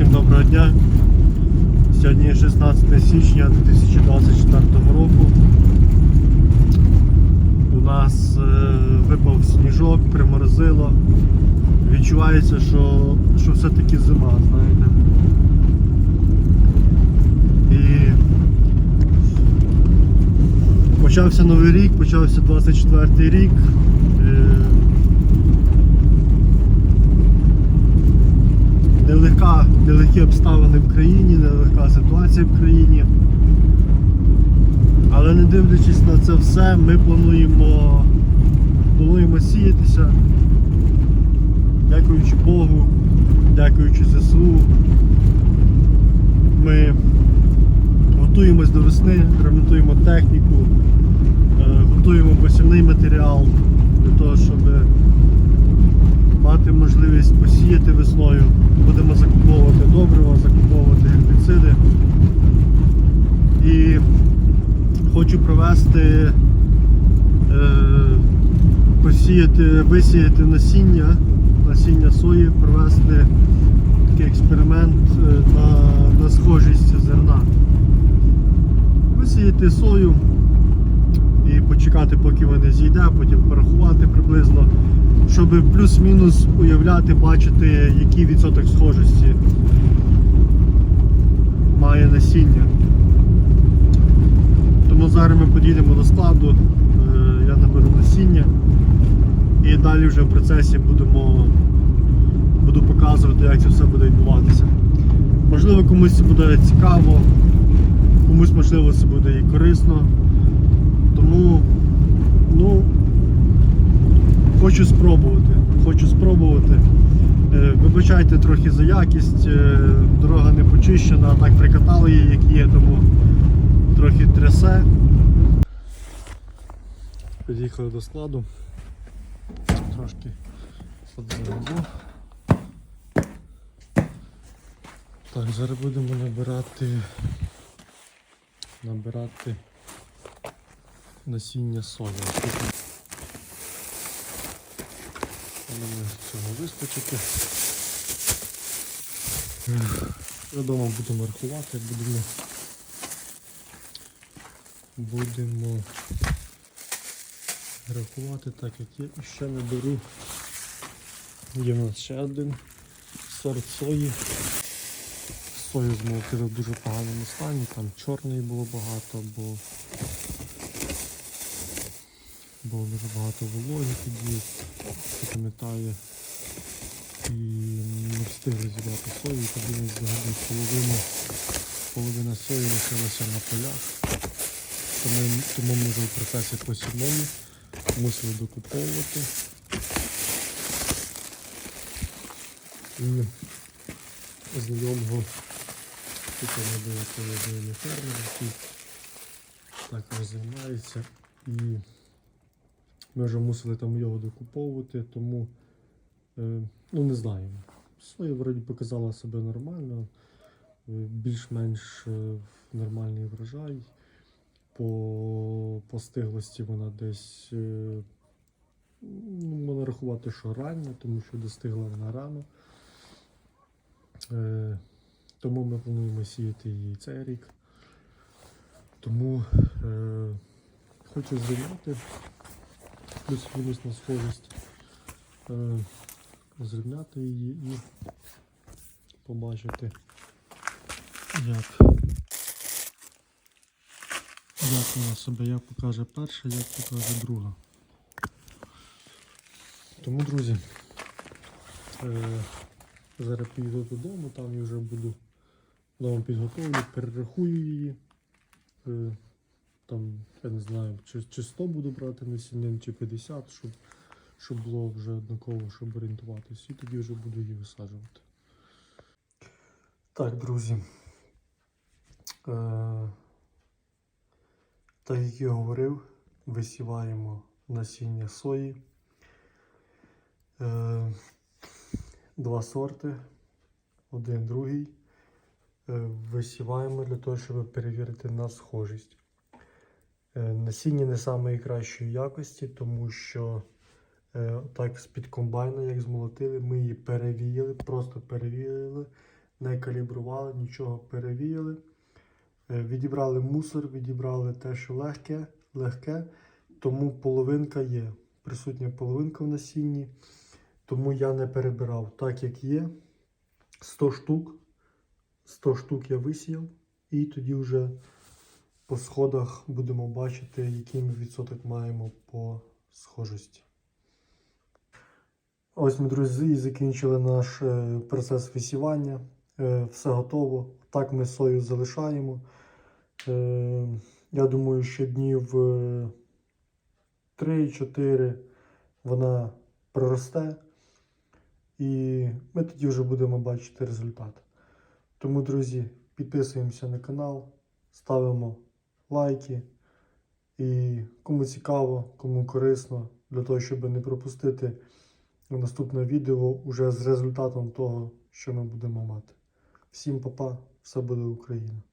Всім доброго дня. Сьогодні 16 січня 2024 року. У нас е, випав сніжок, приморозило. Відчувається, що, що все-таки зима, знаєте. І почався новий рік, почався 24 рік. Е, нелегка, нелегкі обставини в країні, нелегка ситуація в країні. Але не дивлячись на це все, ми плануємо, плануємо сіятися. Дякуючи Богу, дякуючи ЗСУ. Ми готуємось до весни, ремонтуємо техніку, е, готуємо посівний матеріал для того, щоб мати можливість посіяти весною. Будемо закуповувати добрива, закуповувати гербіциди. І провести, е, посіяти, висіяти насіння, насіння сої, провести такий експеримент е, на, на схожість зерна. Висіяти сою і почекати, поки вони зійде, потім порахувати приблизно, щоб плюс-мінус уявляти, бачити, який відсоток схожості має насіння. Зараз ми підійдемо до складу, е, я наберу насіння і далі вже в процесі будемо буду показувати, як це все буде відбуватися. Можливо, комусь це буде цікаво, комусь можливо це буде і корисно. Тому ну, хочу спробувати. Хочу спробувати. Е, Вибачайте трохи за якість, е, дорога не почищена, так прикатали її, як є, тому трохи трясе. Під'їхали до складу. Трошки подзаробу. Так, зараз будемо набирати набирати насіння Думаю, цього вистачить. Я вдома будемо рахувати, будемо будемо рахувати так, як. І ще наберу. Є в нас ще один сорт сої. Сою змолотили в дуже поганому стані, там чорної було багато, бо було дуже багато вологи тоді, хто пам'ятає. І не встигли зібрати сою, і тоді десь взагалі половина, половина сої лишилася на полях. Тому, тому ми вже в процесі посівної мусили докуповувати. І знайомого тут не було половини фермера, який також займається. І ми вже мусили там його докуповувати, тому е, ну не знаю. Соя вроді показала себе нормально, е, більш-менш е, нормальний врожай. По, по стиглості вона десь е, ну, можна рахувати, що рання, тому що достигла вона рано. Е, тому ми плануємо сіяти її цей рік. Тому е, хочу зрівняти плюс-мінус на схожість, е, зрівняти її і побачити, як, як себе як покаже перша, як покаже друга. Тому, друзі, е, зараз піду додому, там я вже буду вдома підготовлю, перерахую її. Е, там, я не знаю, чи, чи 100 буду брати насінням, чи 50, щоб, щоб було вже однаково, щоб орієнтуватись. І тоді вже буду її висаджувати. Так, друзі. Е, так як я говорив, висіваємо насіння сої. Е, два сорти, один другий. Е, висіваємо для того, щоб перевірити на схожість. Е, Насіння не самої кращої якості, тому що так з-під комбайна, як змолотили, ми її перевіяли, просто перевіяли не калібрували, нічого перевіяли. Е, Відібрали мусор, відібрали те, що легке, легке, тому половинка є. Присутня половинка в насінні, тому я не перебирав так, як є. 100 штук. 100 штук я висіяв, і тоді вже по сходах будемо бачити, який ми відсоток маємо по схожості. Ось ми, друзі, закінчили наш е, процес висівання. Е, Все готово. Так ми сою залишаємо. Е, Я думаю, що днів е, 3-4 вона проросте. І ми тоді вже будемо бачити результат. Тому, друзі, підписуємося на канал, ставимо лайки. І кому цікаво, кому корисно, для того, щоб не пропустити наступне відео уже з результатом того, що ми будемо мати. Всім па-па, все буде Україна!